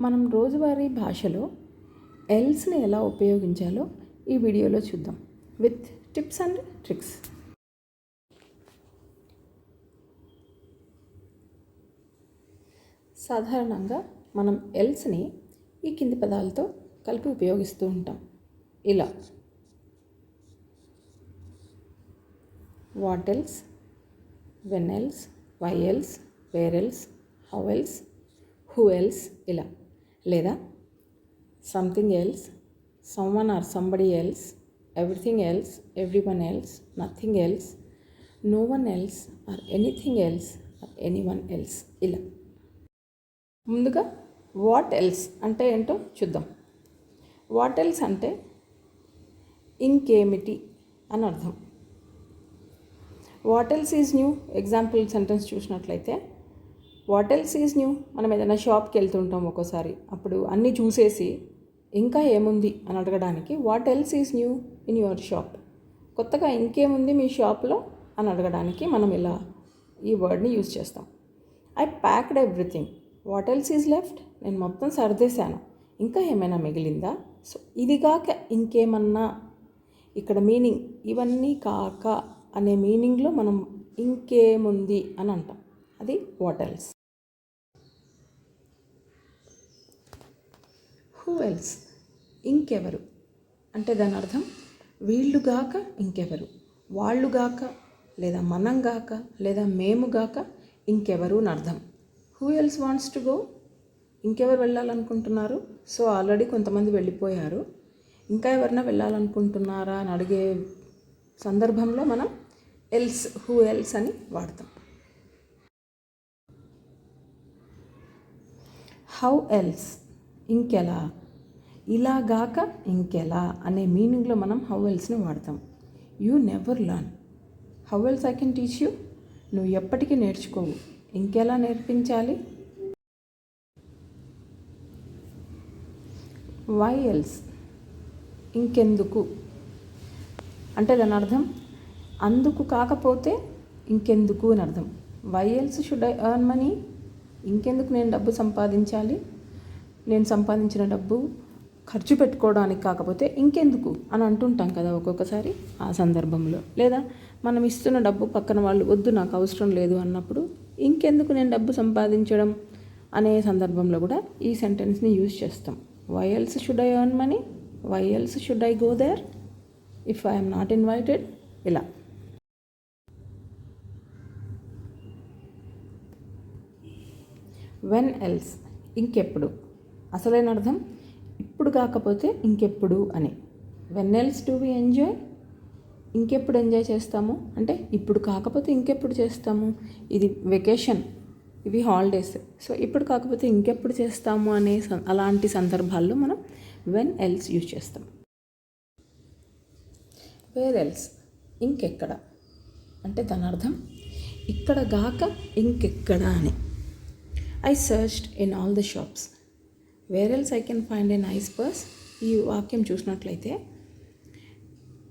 మనం రోజువారీ భాషలో ఎల్స్ని ఎలా ఉపయోగించాలో ఈ వీడియోలో చూద్దాం. విత్ టిప్స్ అండ్ ట్రిక్స్ సాధారణంగా మనం ఎల్స్ని ఈ కింది పదాలతో కలిపి ఉపయోగిస్తూ ఉంటాం. ఇలా. What else when else when else why else how else who else ఇలా. లేదా something else someone or somebody else everything else everyone else nothing else no one else or anything else or anyone else ఇలా. ముందుగా what else అంటే ఏంటో చూద్దాం. What else అంటే ఇంకేమిటి అని అర్థం. What else is new example sentence చూసినట్లయితే వాట్ ఎల్స్ ఈజ్ న్యూ మనం ఏదైనా షాప్కి వెళ్తుంటాం ఒక్కోసారి. అప్పుడు అన్నీ చూసేసి ఇంకా ఏముంది అని అడగడానికి what else is new in your shop కొత్తగా ఇంకేముంది మీ షాప్లో అని అడగడానికి మనం ఇలా ఈ వర్డ్ని యూజ్ చేస్తాం. I packed everything what else is left నేను మొత్తం సర్దేశాను. ఇంకా ఏమైనా మిగిలిందా? సో ఇది కాక ఇంకేమన్నా? ఇక్కడ మీనింగ్ ఇవన్నీ కాక అనే మీనింగ్లో మనం ఇంకేముంది అని అంటాం. అది వాట్ ఎల్స్ హూ ఎల్స్? ఇంకెవరు? అంటే దాని అర్థం వీళ్ళు గాక ఇంకెవరు? వాళ్ళుగాక లేదా మనంగాక లేదా మేముగాక ఇంకెవరు అని అర్థం. Who else wants to go? ఇంకెవరు వెళ్ళాలనుకుంటున్నారు? సో ఆల్రెడీ కొంతమంది వెళ్ళిపోయారు. ఇంకా ఎవరైనా వెళ్ళాలనుకుంటున్నారా అని అడిగే సందర్భంలో మనం ఎల్స్ హూ ఎల్స్ అని వాడతాం. How else? ఇంకెలా. ఇలాగాక ఇంకెలా అనే మీనింగ్లో మనం హౌ ఎల్స్ని వాడతాం. You never learn. How else I can teach you. నువ్వు ఎప్పటికీ నేర్చుకోవు. ఇంకెలా నేర్పించాలి? Why else? ఇంకెందుకు? అంటే దాని అర్థం? అందుకు కాకపోతే ఇంకెందుకు అని అర్థం. Why else should I earn money? ఇంకెందుకు నేను డబ్బు సంపాదించాలి? నేను సంపాదించిన డబ్బు ఖర్చు పెట్టుకోవడానికి కాకపోతే ఇంకెందుకు అని అంటుంటాం కదా ఒక్కొక్కసారి ఆ సందర్భంలో. లేదా మనం ఇస్తున్న డబ్బు పక్కన వాళ్ళు వద్దు నాకు అవసరం లేదు అన్నప్పుడు ఇంకెందుకు నేను డబ్బు సంపాదించడం అనే సందర్భంలో కూడా ఈ సెంటెన్స్ని యూజ్ చేస్తాం. Why else should I earn money why else should I go there if I'm not invited ఇలా. వెన్ ఎల్స్ ఇంకెప్పుడు? అసలైన అర్థం? ఇప్పుడు కాకపోతే ఇంకెప్పుడు అని. When else to we enjoy ఇంకెప్పుడు ఎంజాయ్ చేస్తాము? అంటే ఇప్పుడు కాకపోతే ఇంకెప్పుడు చేస్తాము? ఇది వెకేషన్ ఇవి హాలిడేస్ సో ఇప్పుడు కాకపోతే ఇంకెప్పుడు చేస్తాము అనే అలాంటి సందర్భాల్లో మనం వెన్ ఎల్స్ యూజ్ చేస్తాం. వేర్ ఎల్స్ ఇంకెక్కడ? అంటే దాని అర్థం ఇక్కడ గాక ఇంకెక్కడ అని. I searched in all the shops where else I can find a nice purse ఈ వాక్యం చూసినట్లయితే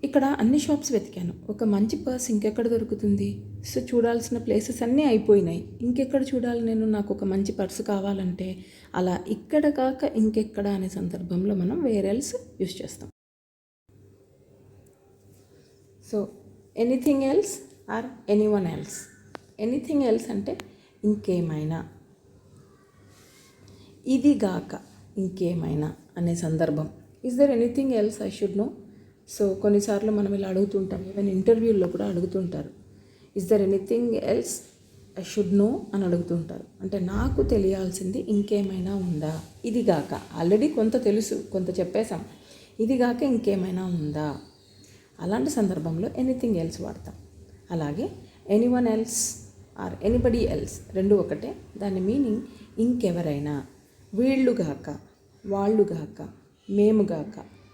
ఇక్కడ అన్ని షాప్స్ వెతికాను. ఒక మంచి పర్స్ ఇంకెక్కడ దొరుకుతుంది? సో చూడాల్సిన ప్లేసెస్ అన్నీ అయిపోయినాయి. ఇంకెక్కడ చూడాలి నేను? నాకు ఒక మంచి పర్స్ కావాలంటే అలా ఇక్కడ కాక ఇంకెక్కడ అనే సందర్భంలో మనం వేరెల్స్ యూస్ చేస్తాం. So anything else or anyone else anything else అంటే ఇంకేమైనా? ఇది గాక ఇంకేమైనా అనే సందర్భం. Is there anything else I should know so కొన్నిసార్లు మనం ఇలా అడుగుతుంటాం. ఈవెన్ ఇంటర్వ్యూల్లో కూడా అడుగుతుంటారు. Is there anything else I should know అని అడుగుతుంటారు. అంటే నాకు తెలియాల్సింది ఇంకేమైనా ఉందా? ఇది గాక ఆల్రెడీ కొంత తెలుసు కొంత చెప్పేశాం. ఇది గాక ఇంకేమైనా ఉందా? అలాంటి సందర్భంలో ఎనీథింగ్ ఎల్స్ వాడతాం. అలాగే anyone else or anybody else రెండు ఒకటే. దాని మీనింగ్ ఇంకెవరైనా. వీళ్ళు వాళ్ళుగాక వాళ్ళు మేము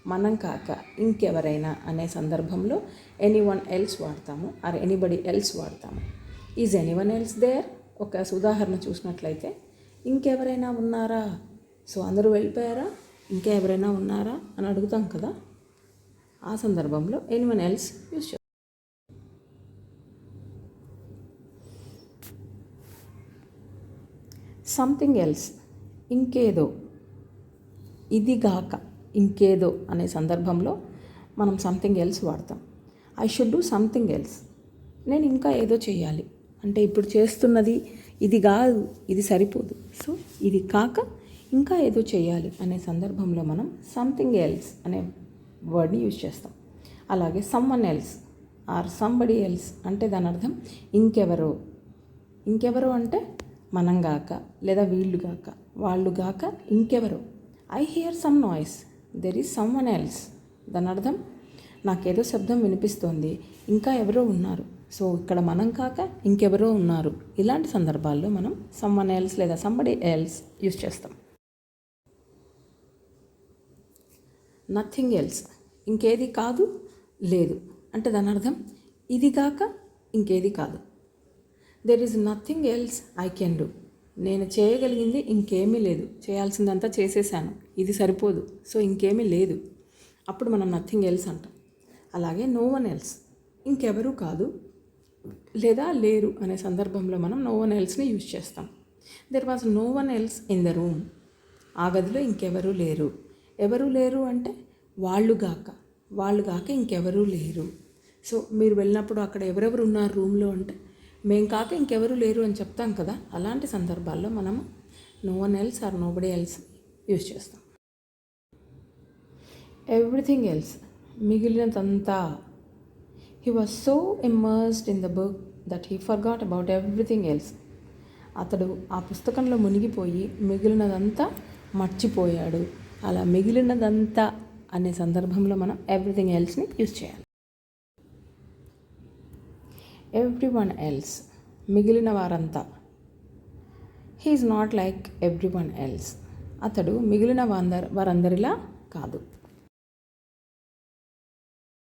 మనం కాక ఇంకెవరైనా అనే సందర్భంలో ఎనీ వన్ ఎల్స్ వాడతాము. ఆర్ ఎనీబడి ఎల్స్ వాడతాము. Is anyone else there ఒక ఉదాహరణ చూసినట్లయితే ఇంకెవరైనా ఉన్నారా? సో అందరూ వెళ్ళిపోయారా? ఇంకా ఎవరైనా ఉన్నారా? అని అడుగుతాం కదా. ఆ సందర్భంలో ఎనీ వన్ ఎల్స్ యూస్ చేస్తాం సంథింగ్ ఎల్స్ ఇంకేదో. ఇది గాక ఇంకేదో అనే సందర్భంలో మనం సంథింగ్ ఎల్స్ వాడతాం. I should do something else నేను ఇంకా ఏదో చేయాలి. అంటే ఇప్పుడు చేస్తున్నది ఇది కాదు ఇది సరిపోదు. సో ఇది కాక ఇంకా ఏదో చేయాలి అనే సందర్భంలో మనం సంథింగ్ ఎల్స్ అనే వర్డ్ని యూజ్ చేస్తాం. అలాగే someone else or somebody else అంటే దాని అర్థం ఇంకెవరో. ఇంకెవరో అంటే మనం గాక లేదా వీళ్ళు గాక. వాళ్ళు ఇంకెవరు ఇంకెవరో? I hear some noise there is someone else దాని అర్థం నాకేదో శబ్దం వినిపిస్తోంది. ఇంకా ఎవరో ఉన్నారు. సో ఇక్కడ మనం కాక ఇంకెవరో ఉన్నారు. ఇలాంటి సందర్భాల్లో మనం సమ్మన్ ఎల్స్ లేదా సంబడి ఎల్స్ యూస్ చేస్తాం. నథింగ్ ఎల్స్ ఇంకేది కాదు? లేదు. అంటే దాని అర్థం ఇది కాక ఇంకేది కాదు. There is nothing else I can do నేను చేయగలిగింది ఇంకేమీ లేదు. చేయాల్సిందంతా చేసేసాను ఇది సరిపోదు. సో ఇంకేమీ లేదు. అప్పుడు మనం నథింగ్ ఎల్స్ అంటాం. అలాగే నో వన్ ఎల్స్ ఇంకెవరూ కాదు. లేదా లేరు అనే సందర్భంలో మనం నో వన్ ఎల్స్ని యూజ్ చేస్తాం. There was no one else in the room ఆ గదిలో ఇంకెవరూ లేరు. ఎవరు లేరు అంటే వాళ్ళు గాక. వాళ్ళు గాక ఇంకెవరూ లేరు. సో మీరు వెళ్ళినప్పుడు అక్కడ ఎవరెవరు ఉన్నారు రూమ్లో అంటే మేం కాక ఇంకెవరు లేరు అని చెప్తాం కదా అలాంటి సందర్భాల్లో మనం no one else or nobody else use చేస్తాం. Everything else మిగిలినదంతా he was so immersed in the book that he forgot about everything else అతడు ఆ పుస్తకంలో మునిగిపోయి మిగిలినదంతా మర్చిపోయాడు. అలా మిగిలినదంతా అనే సందర్భంలో మనం ఎవ్రీథింగ్ ఎల్స్ని యూజ్ చేయాలి. ఎవ్రీ వన్ ఎల్స్ మిగిలిన వారంతా he is not like everyone else అతడు మిగిలిన వారందరి వారందరిలా కాదు.